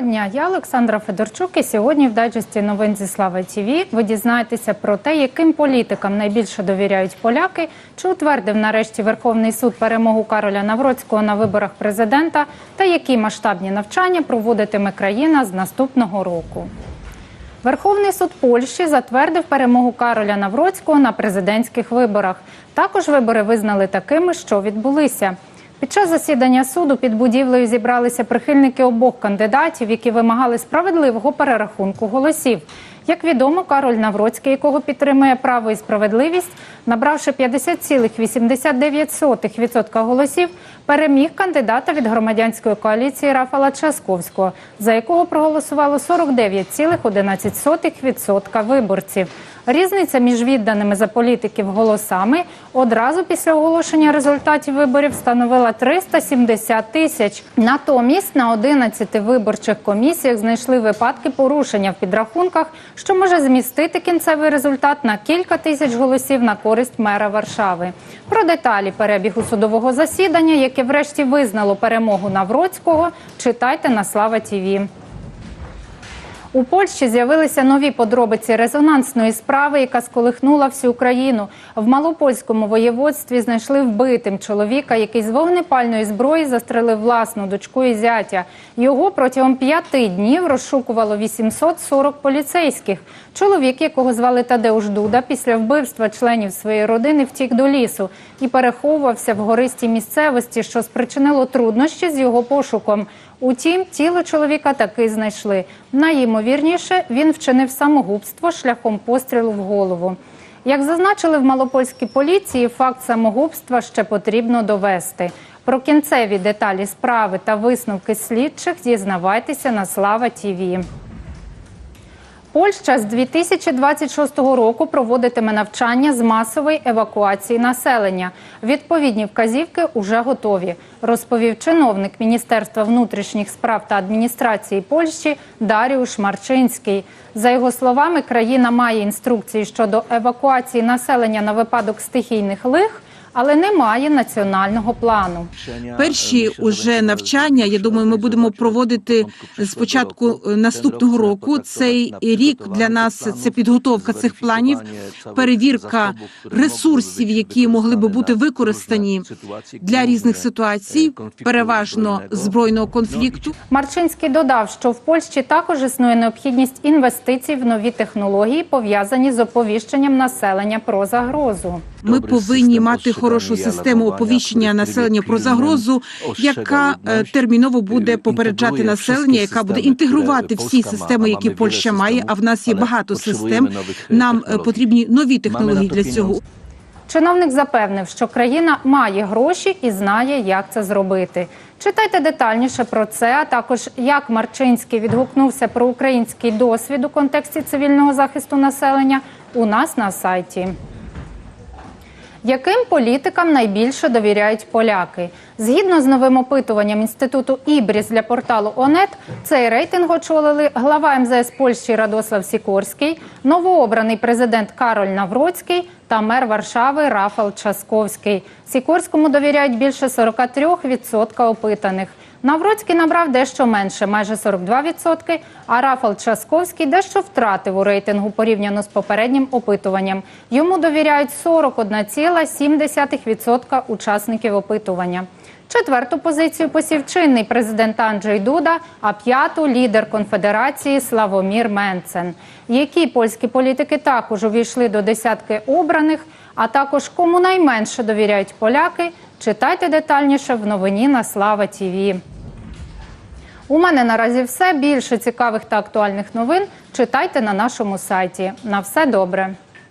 Доброго дня, я Олександра Федорчук. І сьогодні в дайджесті новин зі Слава ТІВІ ви дізнаєтеся про те, яким політикам найбільше довіряють поляки, чи утвердив нарешті Верховний суд перемогу Кароля Навроцького на виборах президента, та які масштабні навчання проводитиме країна з наступного року. Верховний суд Польщі затвердив перемогу Кароля Навроцького на президентських виборах. Також вибори визнали такими, що відбулися. Під час засідання суду під будівлею зібралися прихильники обох кандидатів, які вимагали справедливого перерахунку голосів. Як відомо, Кароль Навроцький, якого підтримує право і справедливість, набравши 50,89% голосів, переміг кандидата від громадянської коаліції Рафала Часковського, за якого проголосувало 49,11% виборців. Різниця між відданими за політиків голосами одразу після оголошення результатів виборів становила 370 тисяч. Натомість на 11 виборчих комісіях знайшли випадки порушення в підрахунках, що може змістити кінцевий результат на кілька тисяч голосів на користь мера Варшави. Про деталі перебігу судового засідання, яке врешті визнало перемогу Навроцького, читайте на Слава Тіві. У Польщі з'явилися нові подробиці резонансної справи, яка сколихнула всю країну. В малопольському воєводстві знайшли вбитим чоловіка, який з вогнепальної зброї застрелив власну дочку і зятя. Його протягом п'яти днів розшукувало 840 поліцейських. Чоловік, якого звали Тадеуш Дуда, після вбивства членів своєї родини втік до лісу і переховувався в гористій місцевості, що спричинило труднощі з його пошуком. Утім, тіло чоловіка таки знайшли. Найімовірніше, він вчинив самогубство шляхом пострілу в голову. Як зазначили в малопольській поліції, факт самогубства ще потрібно довести. Про кінцеві деталі справи та висновки слідчих дізнавайтеся на Слава Тіві. Польща з 2026 року проводитиме навчання з масової евакуації населення. Відповідні вказівки уже готові, розповів чиновник Міністерства внутрішніх справ та адміністрації Польщі Даріуш Марчинський. За його словами, країна має інструкції щодо евакуації населення на випадок стихійних лих, але немає національного плану. Перші уже навчання. Я думаю, ми будемо проводити з початку е, наступного року. Цей рік для нас це підготовка цих планів, перевірка ресурсів, які могли би бути використані для різних ситуацій, переважно збройного конфлікту. Марчинський додав, що в Польщі також існує необхідність інвестицій в нові технології, пов'язані з оповіщенням населення про загрозу. Ми повинні мати хорошу систему оповіщення населення про загрозу, яка е, терміново буде попереджати населення, яка буде інтегрувати всі системи, які Польща має. А в нас є багато систем. Нам е, потрібні нові технології для цього. Чиновник запевнив, що країна має гроші і знає, як це зробити. Читайте детальніше про це, а також як Марчинський відгукнувся про український досвід у контексті цивільного захисту населення у нас на сайті. Яким політикам найбільше довіряють поляки? Згідно з новим опитуванням інституту Ібріс для порталу ОНЕТ, цей рейтинг очолили глава МЗС Польщі Радослав Сікорський, новообраний президент Кароль Навроцький та мер Варшави Рафал Часковський. Сікорському довіряють більше 43% опитаних. Навроцький набрав дещо менше, майже 42%, а Рафал Часковський дещо втратив у рейтингу порівняно з попереднім опитуванням. Йому довіряють 41,7% учасників опитування. Четверту позицію посів чинний президент Анджей Дуда, а п'яту лідер конфедерації Славомір Менцен. Які польські політики також увійшли до десятки обраних, а також кому найменше довіряють поляки. Читайте детальніше в новині на Слава Тіві. У мене наразі все. Більше цікавих та актуальних новин читайте на нашому сайті. На все добре.